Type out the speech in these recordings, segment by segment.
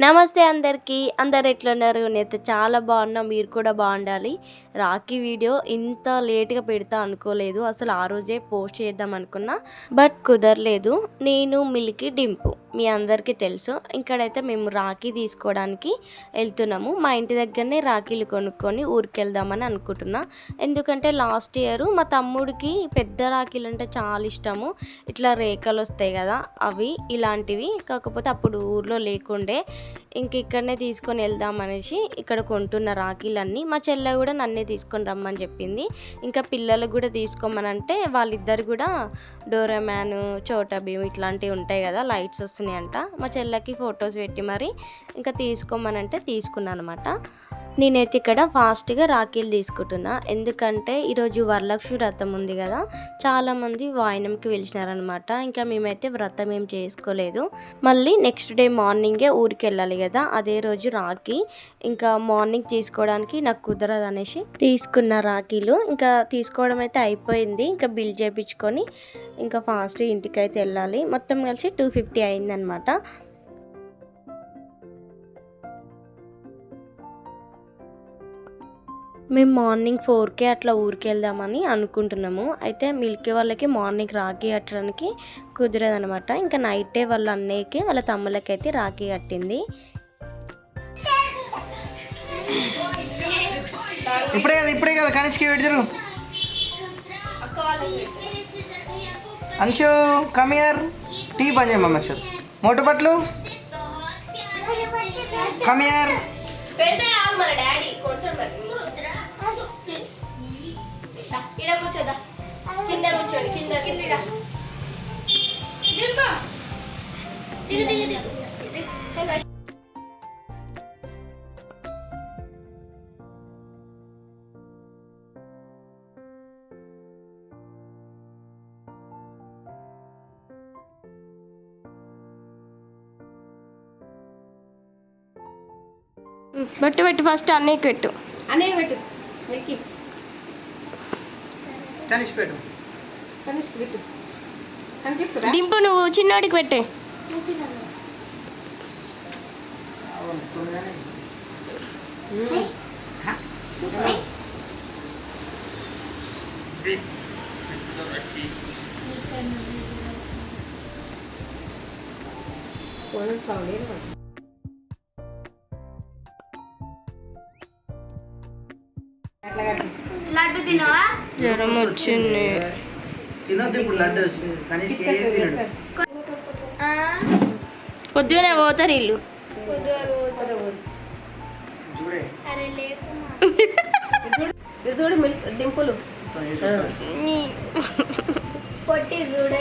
నమస్తే అందరికీ. అందరు ఎట్లున్నారు నేనైతే చాలా బాగున్నా. మీరు కూడా బాగుండాలి. రాఖీ వీడియో ఇంత లేట్గా పెడతా అనుకోలేదు. అసలు ఆ రోజే పోస్ట్ చేద్దాం అనుకున్నా. బట్ కుదరలేదు. నేను మిల్కి డింపు. మీ అందరికీ తెలుసు. ఇక్కడైతే మేము రాఖీ తీసుకోవడానికి వెళ్తున్నాము. మా ఇంటి దగ్గరనే రాఖీలు కొనుక్కొని ఊరికి వెళ్దామని అనుకుంటున్నా. ఎందుకంటే లాస్ట్ ఇయర్ మా తమ్ముడికి పెద్ద రాఖీలు అంటే చాలా ఇష్టము. ఇట్లా రేఖలు వస్తాయి కదా అవి ఇలాంటివి. కాకపోతే అప్పుడు ఊర్లో లేకుండే ఇంక ఇక్కడనే తీసుకొని వెళ్దాం అనేసి ఇక్కడ కొంటున్న రాఖీలన్నీ మా చెల్లె కూడా నన్నే తీసుకొని రమ్మని చెప్పింది. ఇంకా పిల్లలు కూడా తీసుకోమని అంటే వాళ్ళిద్దరు కూడా డోరామ్యాన్ చోటా భీమ్ ఇట్లాంటివి ఉంటాయి కదా లైట్స్ వస్తున్నాయి అంట మా చెల్లెకి ఫొటోస్ పెట్టి మరి ఇంకా తీసుకోమనంటే తీసుకున్నాను అనమాట నేనైతే ఇక్కడ ఫాస్ట్గా రాఖీలు తీసుకుంటున్నా. ఎందుకంటే ఈరోజు వరలక్ష్మి వ్రతం ఉంది కదా చాలామంది వాయినంకి వెళ్ళినారనమాట ఇంకా మేమైతే వ్రతం ఏం చేసుకోలేదు. మళ్ళీ నెక్స్ట్ డే మార్నింగే ఊరికి వెళ్ళాలి కదా అదే రోజు రాఖీ. ఇంకా మార్నింగ్ తీసుకోవడానికి నాకు కుదరదు అనేసి తీసుకున్న రాఖీలు. ఇంకా తీసుకోవడం అయితే అయిపోయింది. ఇంకా బిల్ చేయించుకొని ఇంకా ఫాస్ట్ ఇంటికి అయితే వెళ్ళాలి. మొత్తం కలిసి టూ ఫిఫ్టీ అయిందనమాట మేము మార్నింగ్ ఫోర్కే అట్లా ఊరికి వెళ్దామని అనుకుంటున్నాము. అయితే మిల్కీ వాళ్ళకి మార్నింగ్ రాఖీ కట్టడానికి కుదరదనమాట ఇంకా నైటే వాళ్ళ అన్నయ్యకి వాళ్ళ తమ్ముళ్ళకి అయితే రాఖీ కట్టింది. ఇప్పుడే కదా ఇప్పుడే కదా కనిష్కి పెడతారు అన్షు కమియర్ టీ పని చేయమ్మా ఒకసారి. మోటు బట్లు కమియర్ పెట్టు పెట్టు ఫస్ట్ అన్నయ్యకి పెట్టు. అనే పెట్టు కనిష్ పెట్టు. పెట్టు. కనిపిస్తుందా? డింపు నువ్వు చిన్నోడికి పెట్టే. ఏం కాదు. అట్లా కట్టు జ్వరం వచ్చింది తినొద్దు ఇప్పుడు లడ్డు వస్తుంది. కనిష్కి ఏం తినడు. పొద్దునే పోతారు ఇల్లు. డింపులు. పొట్టి చూడ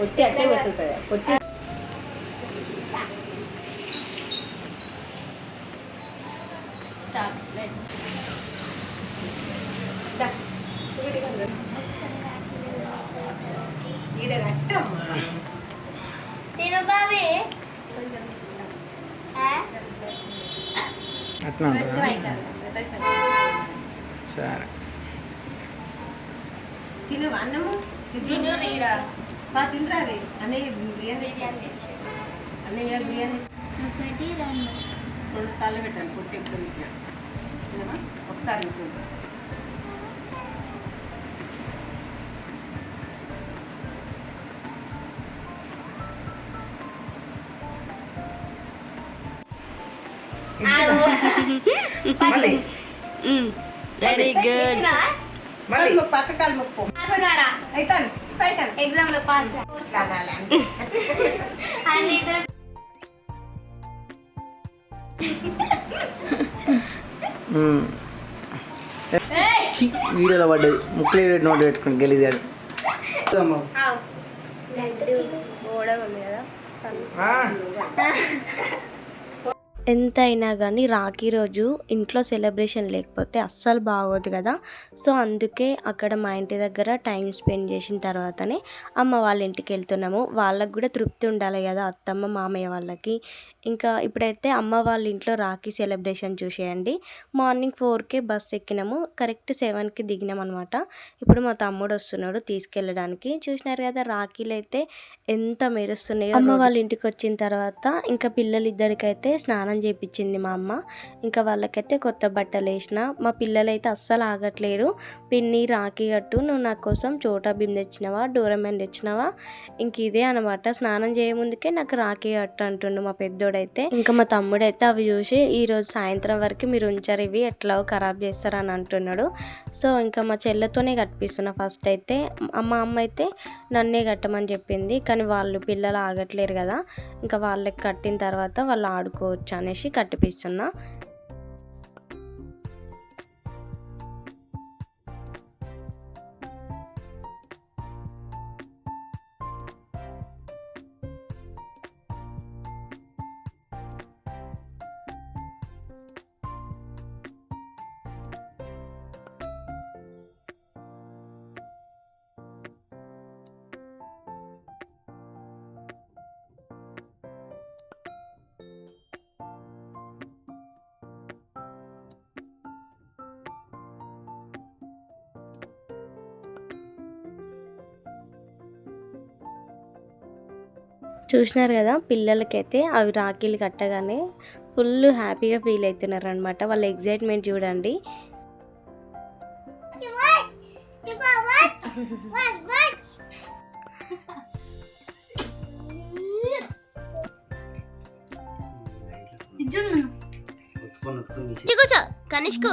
పొట్టి అట్లే మెసులుతుంది పొట్టి అట్లా ఉంటుందా? సరే. తిను అన్నము. బా తినరా రే? అన్నయ్య బిర్యానీ. అన్నయ్య బిర్యానీ. ఒకటి రెండు. రెండు సార్లు పెట్టాను పొట్టి ఎప్పుడు? ఒకసారి మళ్ళీ. వెరీ గుడ్ మళ్ళీ. పక్క కాలు అయితాను అయితాను ఎగ్జామ్లో పాస్ వీడియోలో పడ్డది. ముక్కలు నోట్ పెట్టుకుని గెలిచాడు. ఉంది కదా ఎంత అయినా కానీ రాఖీ రోజు ఇంట్లో సెలబ్రేషన్ లేకపోతే అస్సలు బాగోదు కదా. సో అందుకే అక్కడ మా ఇంటి దగ్గర టైం స్పెండ్ చేసిన తర్వాతనే అమ్మ వాళ్ళ ఇంటికి వెళ్తున్నాము. వాళ్ళకి కూడా తృప్తి ఉండాలి కదా అత్తమ్మ మామయ్య వాళ్ళకి. ఇంకా ఇప్పుడైతే అమ్మ వాళ్ళ ఇంట్లో రాఖీ సెలబ్రేషన్ చూసేయండి. మార్నింగ్ ఫోర్కే బస్ ఎక్కినాము. కరెక్ట్ సెవెన్కి దిగినాం అనమాట ఇప్పుడు మా తమ్ముడు వస్తున్నాడు తీసుకెళ్ళడానికి. చూసినారు కదా రాఖీలు అయితే ఎంత మెరుస్తున్నాయో అమ్మ వాళ్ళ ఇంటికి వచ్చిన తర్వాత ఇంకా పిల్లలిద్దరికైతే స్నానం అని చెప్పించింది మా అమ్మ. ఇంకా వాళ్ళకైతే కొత్త బట్టలు వేసిన. మా పిల్లలైతే అస్సలు ఆగట్లేరు. పిన్ని రాఖీ కట్టు నువ్వు నా కోసం చోటా భీమ్ తెచ్చినావా డోరమెన్ తెచ్చినావా? ఇంక ఇదే అనమాట. స్నానం చేయముందుకే నాకు రాఖీ కట్టు అంటుండు మా పెద్దోడైతే. ఇంకా మా తమ్ముడైతే అవి చూసి ఈరోజు సాయంత్రం వరకు మీరు ఉంచారు ఇవి ఎట్లా ఖరాబ్ చేస్తారని అంటున్నాడు. సో ఇంకా మా చెల్లెతోనే కట్టిస్తున్నా ఫస్ట్ అయితే. మా అమ్మ అయితే నన్నే కట్టమని చెప్పింది. కానీ వాళ్ళు పిల్లలు ఆగట్లేరు కదా. ఇంకా వాళ్ళకి కట్టిన తర్వాత వాళ్ళు ఆడుకోవచ్చు అనేసి కట్టిపిస్తున్నా. చూసినారు కదా పిల్లలకైతే అవి రాఖీలు కట్టగానే ఫుల్ హ్యాపీగా ఫీల్ అవుతున్నారు అనమాట వాళ్ళ ఎగ్జైట్మెంట్ చూడండి. కనిష్కు.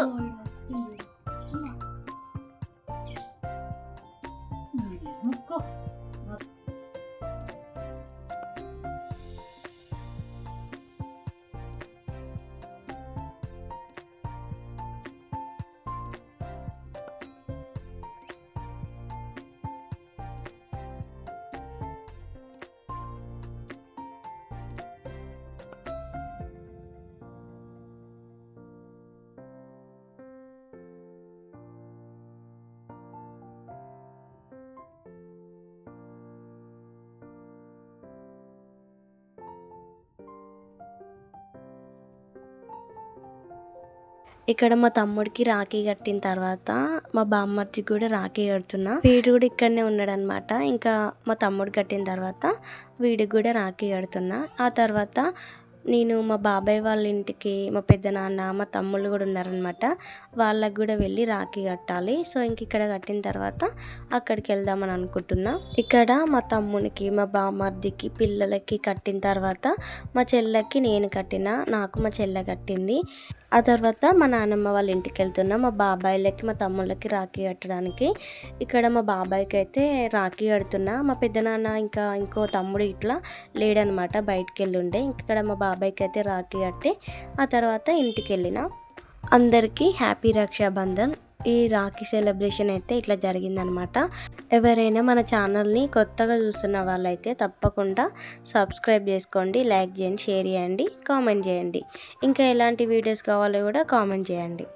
ఇక్కడ మా తమ్ముడికి రాఖీ కట్టిన తర్వాత మా బామ్మర్తికి కూడా రాఖీ కడుతున్నా. వీడు కూడా ఇక్కడనే ఉన్నాడు అనమాట ఇంకా మా తమ్ముడు కట్టిన తర్వాత వీడికి కూడా రాఖీ కడుతున్నా. ఆ తర్వాత నేను మా బాబాయ్ వాళ్ళ ఇంటికి మా పెద్దనాన్న మా తమ్ముళ్ళు కూడా ఉన్నారనమాట వాళ్ళకు కూడా వెళ్ళి రాఖీ కట్టాలి. సో ఇంక ఇక్కడ కట్టిన తర్వాత అక్కడికి వెళ్దామని అనుకుంటున్నా. ఇక్కడ మా తమ్మునికి మా బామర్దికి పిల్లలకి కట్టిన తర్వాత మా చెల్లెకి నేను కట్టిన నాకు మా చెల్లె కట్టింది. ఆ తర్వాత మా నాన్నమ్మ వాళ్ళ ఇంటికి వెళ్తున్నాం. మా బాబాయిలకి మా తమ్ముళ్ళకి రాఖీ కట్టడానికి. ఇక్కడ మా బాబాయ్కి అయితే రాఖీ కడుతున్నా. మా పెద్దనాన్న ఇంకా ఇంకో తమ్ముడు ఇట్లా లేడనమాట బయటికి వెళ్ళి ఉండే ఇక్కడ మా బాబాయ్కి అయితే రాఖీ కట్టి ఆ తర్వాత ఇంటికి వెళ్ళిన అందరికీ హ్యాపీ రక్షాబంధన్. ఈ రాఖీ సెలబ్రేషన్ అయితే ఇట్లా జరిగిందనమాట. ఎవరైనా మన ఛానల్ని కొత్తగా చూస్తున్న వాళ్ళైతే తప్పకుండా సబ్స్క్రైబ్ చేసుకోండి లైక్ చేయండి షేర్ చేయండి కామెంట్ చేయండి. ఇంకా ఎలాంటి వీడియోస్ కావాలో కూడా కామెంట్ చేయండి.